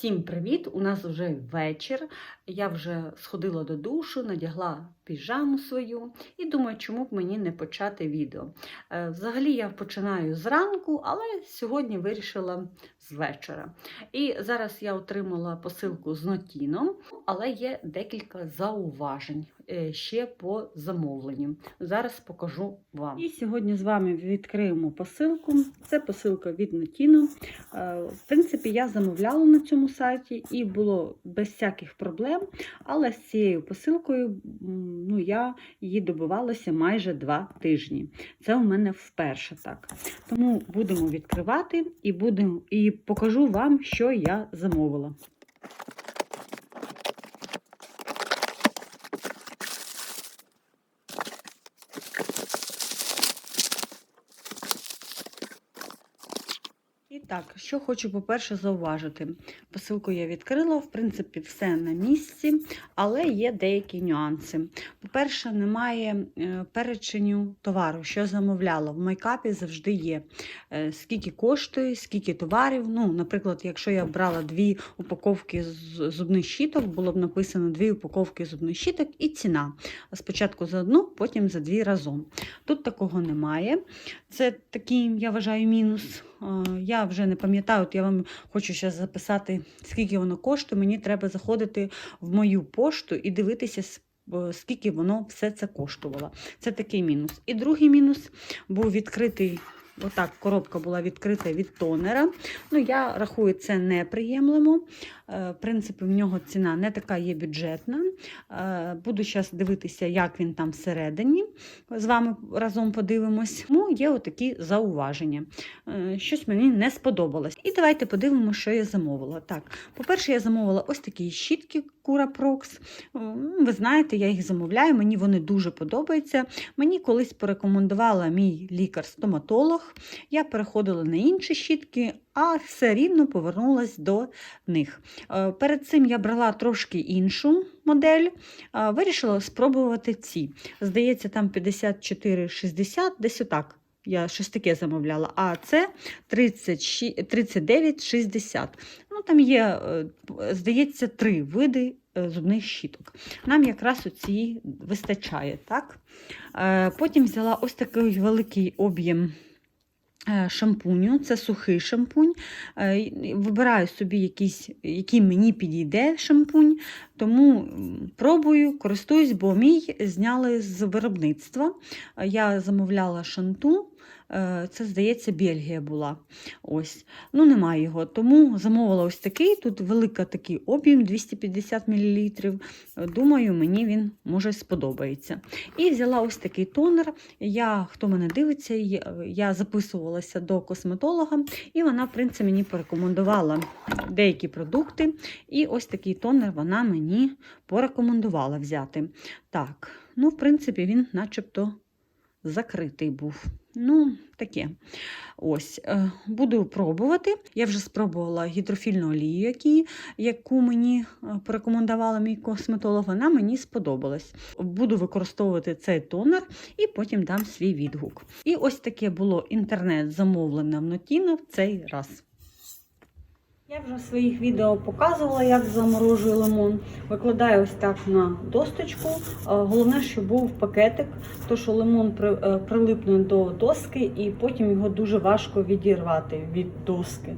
Всім привіт! У нас вже вечір. Я вже сходила до душу, надягла піжаму свою і думаю, чому б мені не почати відео. Е, Взагалі я починаю зранку, але сьогодні вирішила з вечора. І зараз я отримала посилку з Нотіном, але є декілька зауважень ще по замовленню. Зараз покажу вам. І сьогодні з вами відкриємо посилку. Це посилка від Нотіно. Е, В принципі, я замовляла на цьому сайті і було без всяких проблем. Але з цією посилкою ну, я її добивалася майже два тижні. Це у мене вперше так. Тому будемо відкривати і, будемо, і покажу вам, що я замовила. Так, що хочу, по-перше, зауважити. Посилку я відкрила, в принципі, все на місці, але є деякі нюанси. По-перше, немає е, переченю товару, що замовляла. В майкапі завжди є. е, Скільки коштує, скільки товарів. Ну, Наприклад, якщо я брала дві упаковки зубних щіток, було б написано дві упаковки зубних щіток і ціна. Спочатку за одну, потім за дві разом. Тут такого немає. Це такий, я вважаю, мінус. Я вже не пам'ятаю, от я вам хочу зараз записати, скільки воно коштує. Мені треба заходити в мою пошту і дивитися, е, скільки воно все це коштувало. Це такий мінус. І другий мінус був відкритий. Отак, коробка була відкрита від тонера. Ну, я рахую, це неприємлемо. Е, В принципі, в нього ціна не така є бюджетна. Е, Буду зараз дивитися, як він там всередині. З вами разом подивимось. Тому є отакі зауваження. Е, Щось мені не сподобалось. І давайте подивимося, що я замовила. Так, по-перше, я замовила ось такі щітки Cura Prox. Ви знаєте, я їх замовляю, мені вони дуже подобаються. Мені колись порекомендувала мій лікар-стоматолог. Я переходила на інші щітки, а все рівно повернулась до них. Е, Перед цим я брала трошки іншу модель, е, вирішила спробувати ці. Здається, там 54,60, десь отак. Я щось таке замовляла, а це 36 39,60. Ну, там є, е, здається, три види зубних щіток. Нам якраз у вистачає. так? Потім взяла ось такий великий об'єм шампуню, це сухий шампунь. Е, Вибираю собі якийсь, який мені підійде шампунь, тому пробую, користуюсь, бо мій зняли з виробництва. Я замовляла шанту. е, Це, здається, Бельгія була. Ось. Ну, немає його. Тому замовила ось такий. Тут велика такий об'єм 250 мл. Думаю, мені він може сподобається. І взяла ось такий тонер. Я, хто мене дивиться, я записувалася до косметолога, і вона, в принципі, мені порекомендувала деякі продукти. І ось такий тонер вона мені порекомендувала взяти. Так, ну, в принципі, він начебто закритий був. Ну, таке. Ось, е, буду пробувати. Я вже спробувала гідрофільну олію, яку мені е, порекомендувала мій косметолог. Вона мені сподобалась. Буду використовувати цей тонер і потім дам свій відгук. І ось таке було інтернет замовлене в Нотіно в цей раз. Я вже в своїх відео показувала, як заморожую лимон. Викладаю ось так на досточку. Е, Головне, щоб був пакетик, то що лимон е, прилипне до доски, і потім його дуже важко відірвати від доски.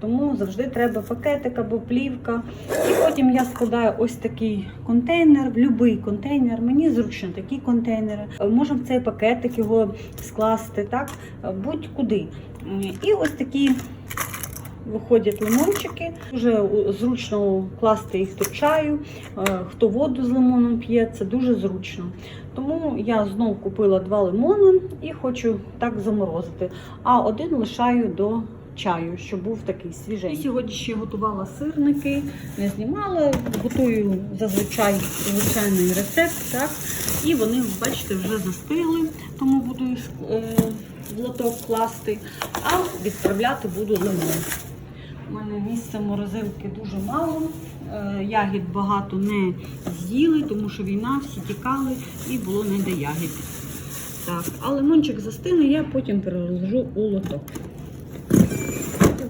Тому завжди треба пакетик або плівка. І потім я складаю ось такий контейнер, в будь-який контейнер. Мені зручно такі контейнери. Е, Можна в цей пакетик його скласти, так, будь-куди. І ось такі виходять лимончики. Дуже зручно класти їх до чаю. Е, Хто воду з лимоном п'є, це дуже зручно. Тому я знову купила два лимони і хочу так заморозити. А один лишаю до чаю, щоб був такий свіженький. Сьогодні ще готувала сирники, не знімала, готую зазвичай звичайний рецепт. Так? І вони, бачите, вже застигли, тому буду їх е, в лоток класти, а відправляти буду лимон. У мене місця морозилки дуже мало. Е, Ягід багато не з'їли, тому що війна, всі тікали і було не до ягід. Так, а лимончик застине, я потім переложу у лоток.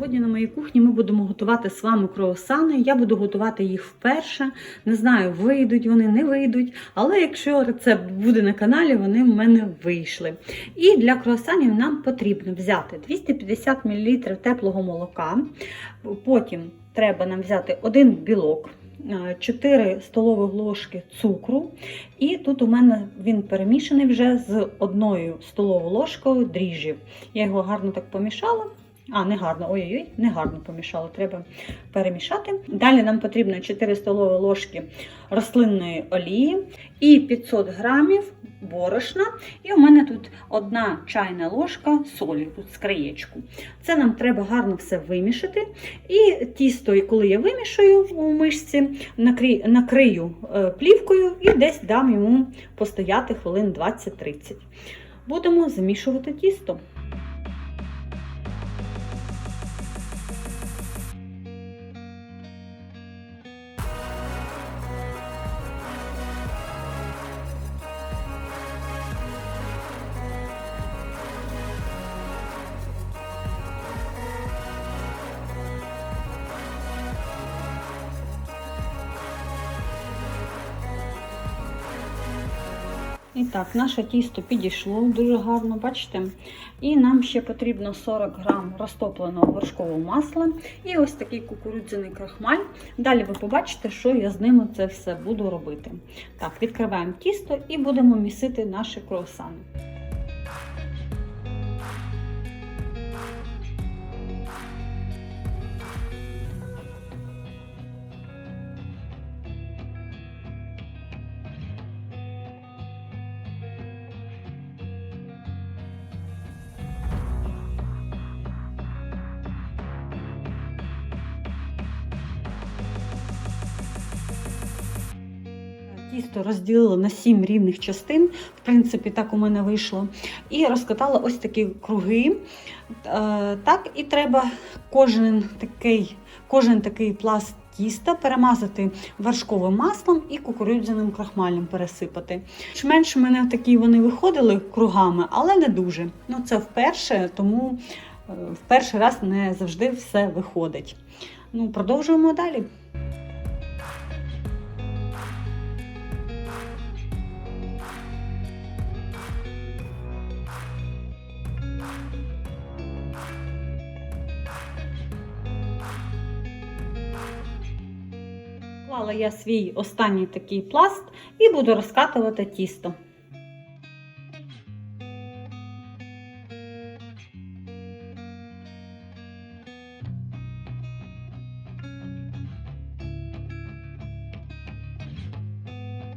Сьогодні на моїй кухні ми будемо готувати з вами круасани. Я буду готувати їх вперше. Не знаю, вийдуть вони, не вийдуть. Але якщо рецепт буде на каналі, вони в мене вийшли. І для круасанів нам потрібно взяти 250 мл теплого молока. Потім треба нам взяти один білок. 4 столові ложки цукру, і тут у мене він перемішаний вже з одною столовою ложкою дріжджів. Я його гарно так помішала. А, не гарно, ой-ой, не гарно помішала, треба перемішати. Далі нам потрібно 4 столові ложки рослинної олії і 500 грамів борошна. І у мене тут одна чайна ложка солі, тут з. Це нам треба гарно все вимішати. І тісто, коли я вимішаю у мишці, накрию, накрию е, плівкою і десь дам йому постояти хвилин 20-30. Будемо змішувати тісто. І так, наше тісто підійшло дуже гарно, бачите? І нам ще потрібно 40 грам розтопленого вершкового масла і ось такий кукурудзяний крахмаль. Далі ви побачите, що я з ними це все буду робити. Так, відкриваємо тісто і будемо місити наші круасани. Тісто розділила на 7 рівних частин, в принципі, так у мене вийшло. І розкатала ось такі круги. Е, Так, і треба кожен такий, кожен такий пласт тіста перемазати вершковим маслом і кукурудзяним крахмалем пересипати. Менше в мене такі вони виходили кругами, але не дуже. Ну, це вперше, тому е, в перший раз не завжди все виходить. Ну, продовжуємо далі. Клала я свій останній такий пласт і буду розкатувати тісто.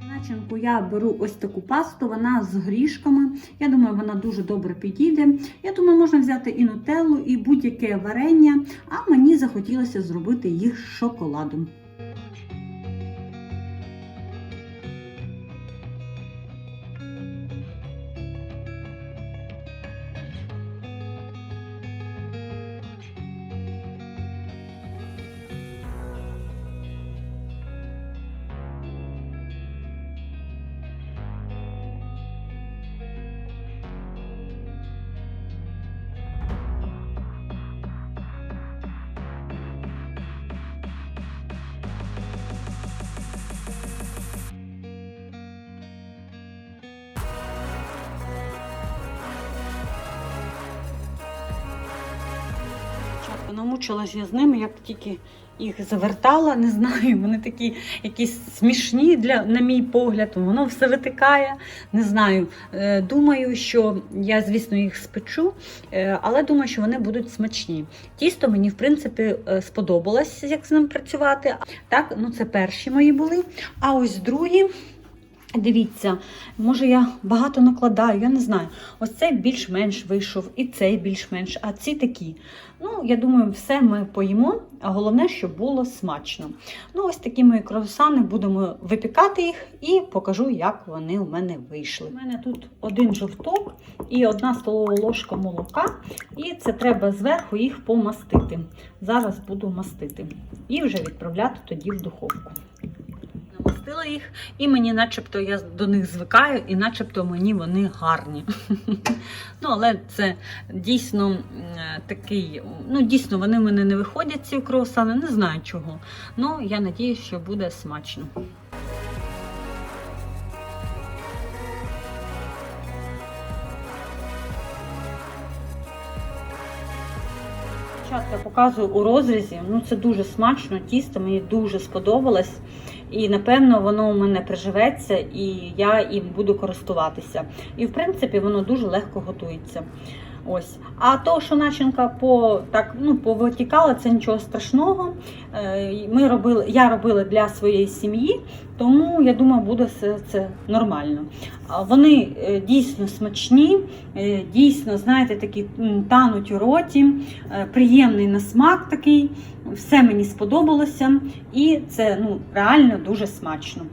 Начинку я беру ось таку пасту, вона з горішками. Я думаю, вона дуже добре підійде. Я думаю, можна взяти і нутеллу, і будь-яке варення, а мені захотілося зробити їх з шоколадом. Намучилась я з ними, як тільки їх завертала, не знаю, вони такі якісь смішні для, на мій погляд, воно все витикає. Не знаю. Е, Думаю, що я, звісно, їх спечу, е, але думаю, що вони будуть смачні. Тісто мені, в принципі, е, сподобалось, як з ним працювати. Так, ну це перші мої були. А ось другі. Дивіться, може я багато накладаю, я не знаю. Ось цей більш-менш вийшов, і цей більш-менш, а ці такі. Ну, я думаю, все ми поїмо, а головне, щоб було смачно. Ну, ось такі мої круасани, будемо випікати їх і покажу, як вони у мене вийшли. У мене тут один жовток і одна столова ложка молока, і це треба зверху їх помастити. Зараз буду мастити. І вже відправляти тоді в духовку. Намастила їх, і мені, начебто, я до них звикаю, і начебто мені вони гарні. Ну, але це дійсно такий, ну дійсно вони в мене не виходять, ці круасани, не знаю чого. Ну, я надіюсь, що буде смачно. Дівчатка показую у розрізі. Ну це дуже смачно, тісто мені дуже сподобалось. І напевно воно у мене приживеться, і я їм буду користуватися. І в принципі воно дуже легко готується. Ось. А то, що начинка по так ну повитікала, це нічого страшного. Е, Ми робили, я робила для своєї сім'ї, тому я думаю, буде все це нормально. Вони е, дійсно смачні, е, дійсно, знаєте, такі тануть у роті, приємний на смак такий. Все мені сподобалося, і це ну реально дуже смачно.